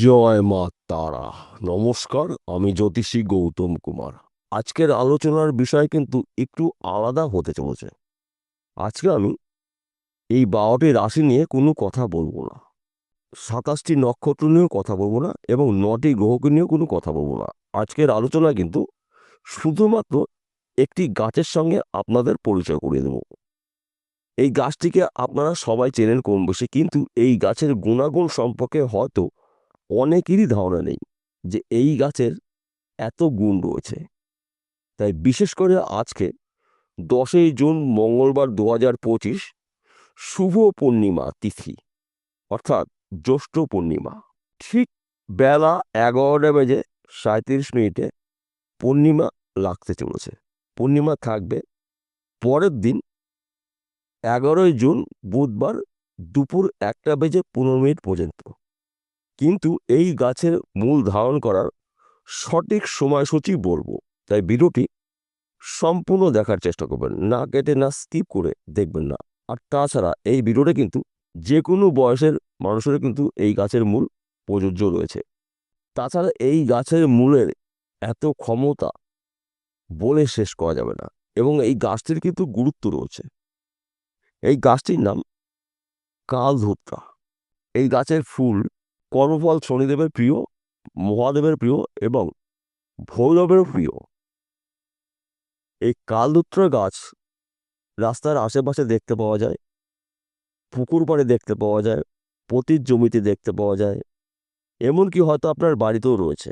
জয় মা তারা নমস্কার, আমি জ্যোতিষী গৌতম কুমার। আজকের আলোচনার বিষয় কিন্তু একটু আলাদা হতে চলেছে। আজকে আমি এই বারোটি রাশি নিয়ে কোনো কথা বলব না। সাতাশটি নক্ষত্র নিয়েও কথা বলব না এবং নটি গ্রহকে নিয়েও কোনো কথা বলব না। আজকের আলোচনা কিন্তু শুধুমাত্র একটি গাছের সঙ্গে আপনাদের পরিচয় করিয়ে দেব। এই গাছটিকে আপনারা সবাই চেনেন কম বেশি, কিন্তু এই গাছের গুণাগুণ সম্পর্কে হয়তো অনেকেরই ধারণা নেই যে এই গাছের এত গুণ রয়েছে। তাই বিশেষ করে আজকে দশই জুন মঙ্গলবার দু হাজার পঁচিশ শুভ পূর্ণিমা তিথি, অর্থাৎ জ্যৈষ্ঠ পূর্ণিমা। ঠিক বেলা এগারোটা বেজে সাঁত্রিশ মিনিটে পূর্ণিমা লাগতে চলেছে। পূর্ণিমা থাকবে পরের দিন এগারোই জুন বুধবার দুপুর একটা বেজে পনেরো মিনিট পর্যন্ত। কিন্তু এই গাছের মূল ধারণ করার সঠিক সময়সূচি বলব। তাই ভিডিওটি সম্পূর্ণ দেখার চেষ্টা করবেন, না কেটে না স্কিপ করে দেখবেন না। আর তাছাড়া এই ভিডিওটা কিন্তু যে কোনো বয়সের মানুষের কিন্তু এই গাছের মূল প্রযোজ্য রয়েছে। তাছাড়া এই গাছের মূলের এত ক্ষমতা বলে শেষ করা যাবে না এবং এই গাছটির কিন্তু গুরুত্ব রয়েছে। এই গাছটির নাম কালধুত্রা এই গাছের ফুল কর্মফল শনিদেবের প্রিয়, মহাদেবের প্রিয় এবং ভৈরবের প্রিয়। এই কালদুত্রা গাছ রাস্তার আশেপাশে দেখতে পাওয়া যায়, পুকুর পাড়ে দেখতে পাওয়া যায় পতির জমিতে দেখতে পাওয়া যায়, এমনকি হয়তো আপনার বাড়িতেও রয়েছে।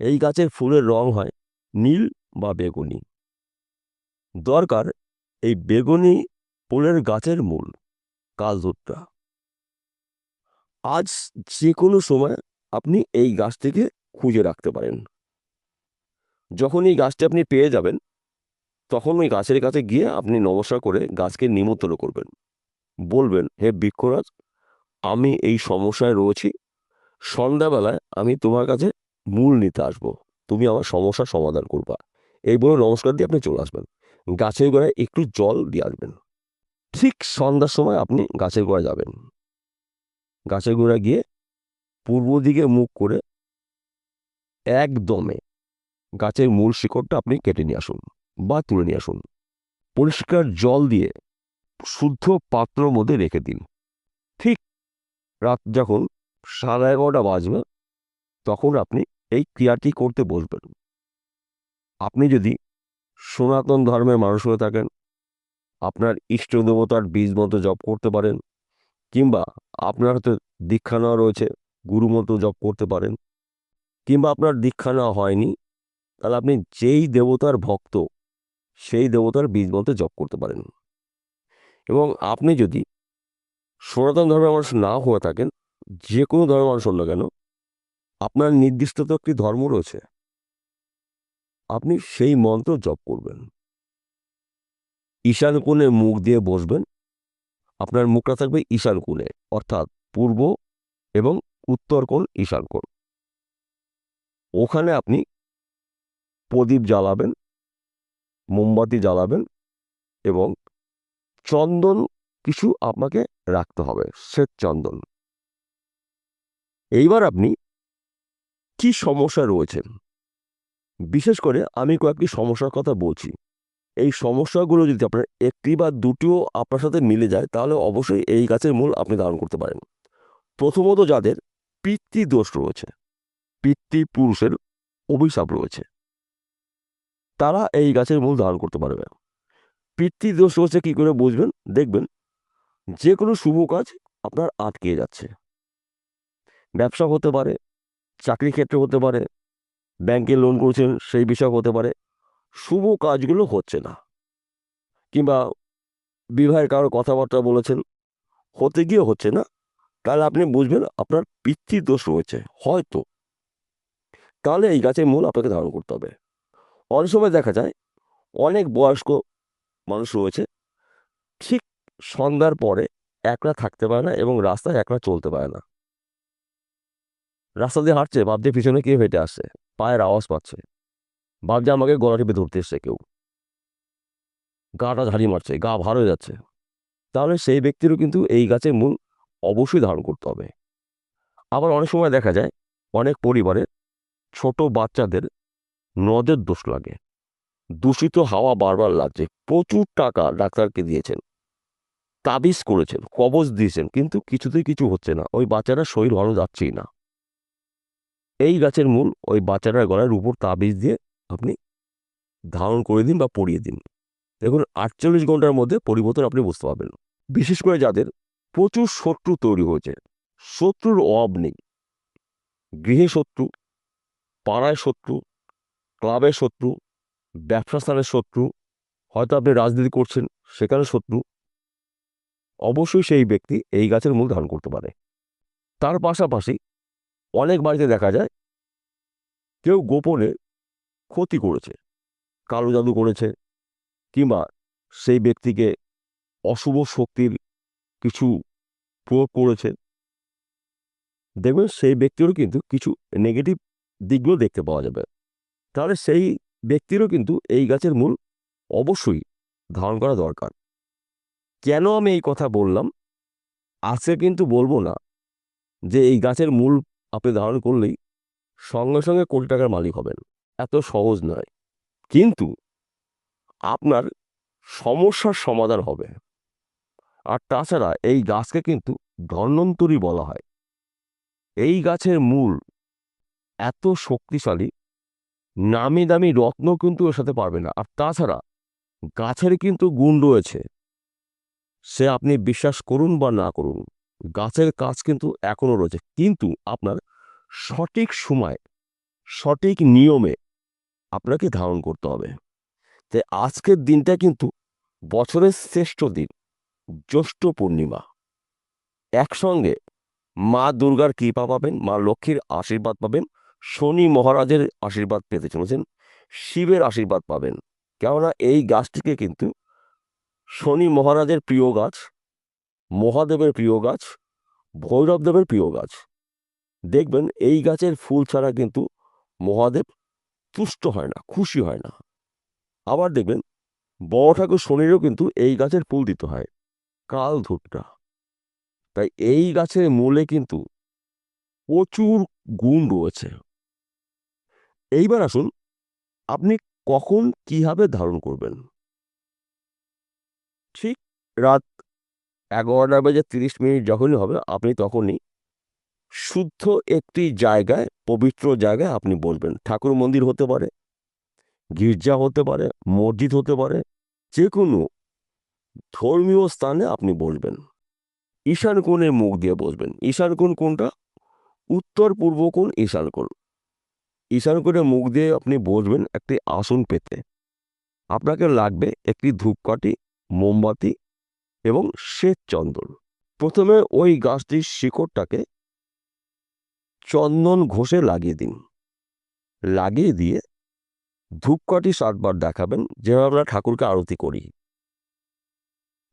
এই গাছের ফুলের রং হয় নীল বা বেগুনি। দরকার এই বেগুনি ফুলের গাছের মূল, কালদুত্রা। আজ যে কোনো সময় আপনি এই গাছটিকে খুঁজে রাখতে পারেন। যখন এই গাছটি আপনি পেয়ে যাবেন, তখন ওই গাছের কাছে গিয়ে আপনি নমস্কার করে গাছকে নিমন্ত্রণ করবেন। বলবেন, হে বৃক্ষরাজ, আমি এই সমস্যায় রয়েছি। সন্ধ্যাবেলায় আমি তোমার কাছে মূল নিতে আসব। তুমি আমার সমস্যার সমাধান করবা। এই বলে নমস্কার দিয়ে আপনি চলে আসবেন। গাছের গোড়ায় একটু জল দিয়ে আসবেন। ঠিক সন্ধ্যার সময় আপনি গাছের গোড়ায় যাবেন। গাছের গোড়ায় গিয়ে পূর্ব দিকে মুখ করে একদমে গাছের মূল শিকড়টা আপনি কেটে নিয়ে আসুন বা তুলে নিয়ে আসুন। পরিষ্কার জল দিয়ে শুদ্ধ পাত্রর মধ্যে রেখে দিন। ঠিক রাত যখন সাড়ে এগারোটা বাজবে, তখন আপনি এই ক্রিয়াটি করতে বসবেন। আপনি যদি সনাতন ধর্মের মানুষ হয়ে থাকেন, আপনার ইষ্ট দেবতার বীজ মতো জপ করতে পারেন কিংবা আপনার হয়তো দীক্ষা নেওয়া রয়েছে, গুরু মতো জপ করতে পারেন, কিংবা আপনার দীক্ষা নেওয়া হয়নি, তাহলে আপনি যেই দেবতার ভক্ত, সেই দেবতার বীজ মতো জপ করতে পারেন। এবং আপনি যদি সনাতন ধর্মের মানুষ না হয়ে থাকেন যে কোনো ধর্মের মানুষ না কেন, আপনার নির্দিষ্ট তো একটি ধর্ম রয়েছে, আপনি সেই মন্ত্র জপ করবেন। ঈশান কোণে মুখ দিয়ে বসবেন আপনার মুখটা থাকবে ঈশান কোণে, অর্থাৎ পূর্ব এবং উত্তর কোণ ঈশান কোণ। ওখানে আপনি প্রদীপ জ্বালাবেন, মোমবাতি জ্বালাবেন এবং চন্দন কিছু আপনাকে রাখতে হবে, শ্বেত চন্দন। এইবার আপনি কি সমস্যা রয়েছেন বিশেষ করে আমি কয়েকটি সমস্যার কথা বলছি। এই সমস্যাগুলো যদি আপনার একটি বা দুটিও আপনার সাথে মিলে যায়, তাহলে অবশ্যই এই গাছের মূল আপনি ধারণ করতে পারেন। প্রথমত যাদের পিতৃদোষ রয়েছে, পিতৃপুরুষের অভিশাপ রয়েছে, তারা এই গাছের মূল ধারণ করতে পারবে। পিতৃদোষ রয়েছে কী করে বুঝবেন? দেখবেন যে কোনো শুভ কাজ আপনার আটকে যাচ্ছে। ব্যবসা হতে পারে চাকরি ক্ষেত্রে হতে পারে, ব্যাংকে লোন করেছেন, সেই বিষয় হতে পারে শুভ কাজগুলো হচ্ছে না। কিংবা বিবাহের কারোর কথাবার্তা বলেছেন, হতে গিয়ে হচ্ছে না, তাহলে আপনি বুঝবেন আপনার পিতৃদোষ রয়েছে, হয়তো। তাহলে এই গাছের মূল আপনাকে ধারণ করতে হবে। অনেক সময় দেখা যায়, অনেক বয়স্ক মানুষ রয়েছে, ঠিক সন্ধ্যার পরে একলা থাকতে পারে না এবং রাস্তায় একলা চলতে পারে না। রাস্তা দিয়ে হাঁটছে, ভাবছে পিছনে কে হেঁটে আসছে, পায়ের আওয়াজ পাচ্ছে। ভাবছে আমাকে গলা টিপে ধরতে এসছে কেউ। গাটা ঝাড়ি মারছে, গা ভার হয়ে যাচ্ছে। তাহলে সেই ব্যক্তিরও কিন্তু এই গাছের মূল অবশ্যই ধারণ করতে হবে। আবার অনেক সময় দেখা যায়, অনেক পরিবারে ছোট বাচ্চাদের নদের দোষ লাগে। দূষিত হাওয়া বারবার লাগছে, প্রচুর টাকা ডাক্তারকে দিয়েছেন, তাবিজ করেছেন, কবজ দিয়েছেন, কিন্তু কিছুতেই কিছু হচ্ছে না, ওই বাচ্চারা শরীর ভালো যাচ্ছেই না। এই গাছের মূল ওই বাচ্চাটার গলার উপর তাবিজ দিয়ে আপনি ধারণ করে দিন বা পরিয়ে দিন। দেখুন, আটচল্লিশ ঘণ্টার মধ্যে পরিবর্তন আপনি বুঝতে পারবেন। বিশেষ করে যাদের প্রচুর শত্রু তৈরি হয়েছে। শত্রুর অভাব নেই। গৃহে শত্রু, পাড়ায় শত্রু ক্লাবের শত্রু, ব্যবসা স্থানের শত্রু, হয়তো আপনি রাজনীতি করছেন, সেখানে শত্রু। অবশ্যই সেই ব্যক্তি এই গাছের মূল ধারণ করতে পারে। তার পাশাপাশি অনেক বাড়িতে দেখা যায়, কেউ গোপনে ক্ষতি করেছে, কালো জাদু করেছে, কিংবা সেই ব্যক্তিকে অশুভ শক্তির কিছু প্রয়োগ করেছে। দেখবেন সেই ব্যক্তিরও কিন্তু কিছু নেগেটিভ দিকগুলো দেখতে পাওয়া যাবে। তাহলে সেই ব্যক্তিরও কিন্তু এই গাছের মূল অবশ্যই ধারণ করা দরকার। কেন আমি এই কথা বললাম? আজকে কিন্তু বলব না যে এই গাছের মূল আপনি ধারণ করলেই সঙ্গে সঙ্গে কোটি টাকার মালিক হবেন। এত সহজ নয়। কিন্তু আপনার সমস্যার সমাধান হবে। আর তাছাড়া এই গাছকে কিন্তু ধন্বন্তরী বলা হয়। এই গাছের মূল এত শক্তিশালী, নামি দামি রত্ন কিন্তু এর সাথে পারবে না। আর তাছাড়া গাছের কিন্তু গুণ রয়েছে। সে আপনি বিশ্বাস করুন বা না করুন, গাছের কাজ কিন্তু এখনও রয়েছে। কিন্তু আপনার সঠিক সময়, সঠিক নিয়মে আপনাকে ধারণ করতে হবে। তাই আজকের দিনটা কিন্তু বছরের শ্রেষ্ঠ দিন, জ্যৈষ্ঠ পূর্ণিমা। একসঙ্গে মা দুর্গার কৃপা পাবেন, মা লক্ষ্মীর আশীর্বাদ পাবেন, শনি মহারাজের আশীর্বাদ পেতে চলেছেন, শিবের আশীর্বাদ পাবেন। কেননা এই গাছটিকে কিন্তু শনি মহারাজের প্রিয় গাছ, মহাদেবের প্রিয় গাছ, ভৈরবদেবের প্রিয় গাছ। দেখবেন এই গাছের ফুল ছাড়া কিন্তু মহাদেব তুষ্ট হয় না, খুশি হয় না। আবার দেখবেন, বড় ঠাকুর শনিরও কিন্তু এই গাছের ফুল দিতে হয়, কাল ধূপটা। তাই এই গাছের মূলে কিন্তু প্রচুর গুণ রয়েছে। এইবার আসুন, আপনি কখন কীভাবে ধারণ করবেন? ঠিক রাত এগারোটা বেজে তিরিশ মিনিট যখনই হবে, আপনি তখনই শুদ্ধ একটি জায়গায়, পবিত্র জায়গায় আপনি বসবেন। ঠাকুর মন্দির হতে পারে, গির্জা হতে পারে, মসজিদ হতে পারে যে কোনো ধর্মীয় স্থানে আপনি বসবেন। ঈশান কোণে মুখ দিয়ে বসবেন। ঈশান কোণ কোনটা? উত্তর পূর্ব কোণ ঈশান কোণ। ঈশান কোণে মুখ দিয়ে আপনি বসবেন একটি আসন পেতে। আপনাকে লাগবে একটি ধূপকাঠি, মোমবাতি এবং শ্বেত চন্দন প্রথমে ওই গাছটির শিকড়টাকে চন্দন ঘষে লাগিয়ে দিন। লাগিয়ে দিয়ে ধূপকাঠি সাতবার দেখাবেন, যেভাবে আমরা ঠাকুরকে আরতি করি।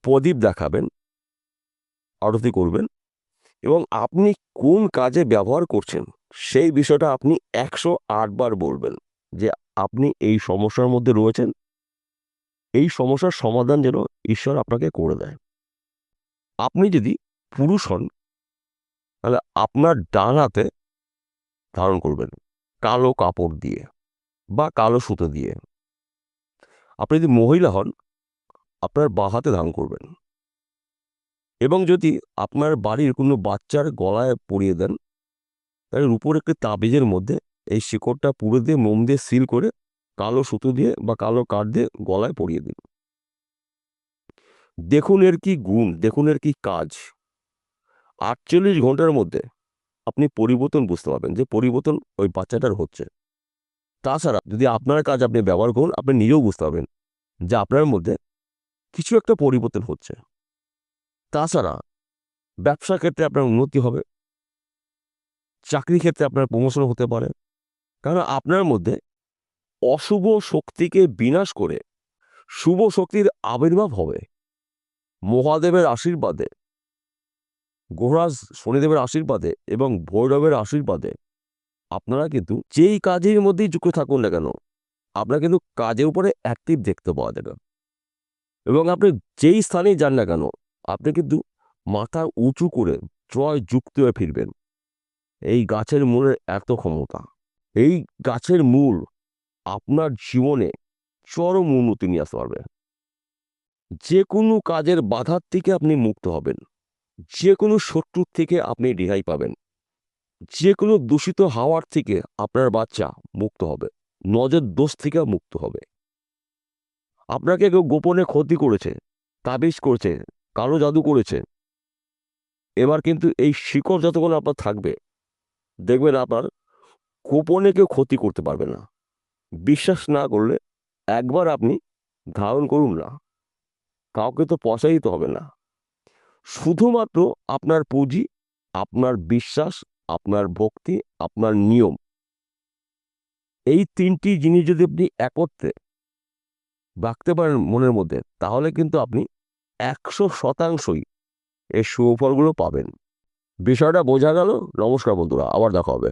প্রদীপ দেখাবেন, আরতি করবেন এবং আপনি কোন কাজে ব্যবহার করছেন সেই বিষয়টা আপনি একশো আটবার বলবেন যে আপনি এই সমস্যার মধ্যে রয়েছেন। এই সমস্যার সমাধান যেন ঈশ্বর আপনাকে করে দেয়। আপনি যদি পুরুষ হন, তাহলে আপনার ডান হাতে ধারণ করবেন। কালো কাপড় দিয়ে বা কালো সুতো দিয়ে। আপনি যদি মহিলা হন, আপনার বাঁ হাতে ধারণ করবেন। এবং যদি আপনার বাড়ির কোনো বাচ্চার গলায় পরিয়ে দেন, তাহলে উপর একটি তাবিজের মধ্যে এই শিকড়টা পুরো দিয়ে মোম দিয়ে সিল করে কালো সুতো দিয়ে বা কালো কাঠ দিয়ে গলায় পরিয়ে দিন। দেখুন এর কি গুণ, দেখুন এর কি কাজ। আটচল্লিশ ঘণ্টার মধ্যে আপনি পরিবর্তন বুঝতে পারবেন যে পরিবর্তন ওই বাচ্চাটার হচ্ছে। তাছাড়া যদি আপনার কাজ আপনি ব্যবহার করুন, আপনি নিজেও বুঝতে পারবেন যে আপনার মধ্যে কিছু একটা পরিবর্তন হচ্ছে। তাছাড়া ব্যবসা ক্ষেত্রে আপনার উন্নতি হবে। চাকরি ক্ষেত্রে আপনার প্রমোশন হতে পারে। কারণ আপনার মধ্যে অশুভ শক্তিকে বিনাশ করে শুভ শক্তির আবির্ভাব হবে। মহাদেবের আশীর্বাদে গোহরাজ শনিদেবের আশীর্বাদে এবং ভৈরবের আশীর্বাদে। আপনারা কিন্তু যেই কাজের মধ্যেই যুক্ত থাকুন না কেন, আপনার কিন্তু কাজের উপরে অ্যাক্টিভ দেখতে পাওয়া যাবে। এবং আপনি যেই স্থানেই যান না কেন, আপনি কিন্তু মাথা উঁচু করে জয় যুক্ত হয়ে ফিরবেন। এই গাছের মূলের এত ক্ষমতা, এই গাছের মূল আপনার জীবনে চরম উন্নতি নিয়ে আসতে পারবে। যে কোনো কাজের বাধার থেকে আপনি মুক্ত হবেন। যে কোনো শত্রুর থেকে আপনি রেহাই পাবেন। যে কোনো দূষিত হাওয়ার থেকে আপনার বাচ্চা মুক্ত হবে, নজর দোষ থেকে মুক্ত হবে। আপনাকে কেউ গোপনে ক্ষতি করেছে, তাবিজ করেছে, কালো জাদু করেছে। এবার কিন্তু এই শিকড় যতক্ষণ আপনার থাকবে, দেখবেন আপনার গোপনে কেউ ক্ষতি করতে পারবে না। বিশ্বাস না করলে একবার আপনি ধারণ করুন না। কাউকে তো পয়সা হবে না। শুধুমাত্র আপনার পুঁজি, আপনার বিশ্বাস, আপনার ভক্তি, আপনার নিয়ম। এই তিনটি জিনিস যদি আপনি একত্রে রাখতে পারেন মনের মধ্যে, তাহলে কিন্তু আপনি একশো শতাংশই এর সুফলগুলো পাবেন। বিষয়টা বোঝা গেল। নমস্কার বন্ধুরা, আবার দেখা হবে।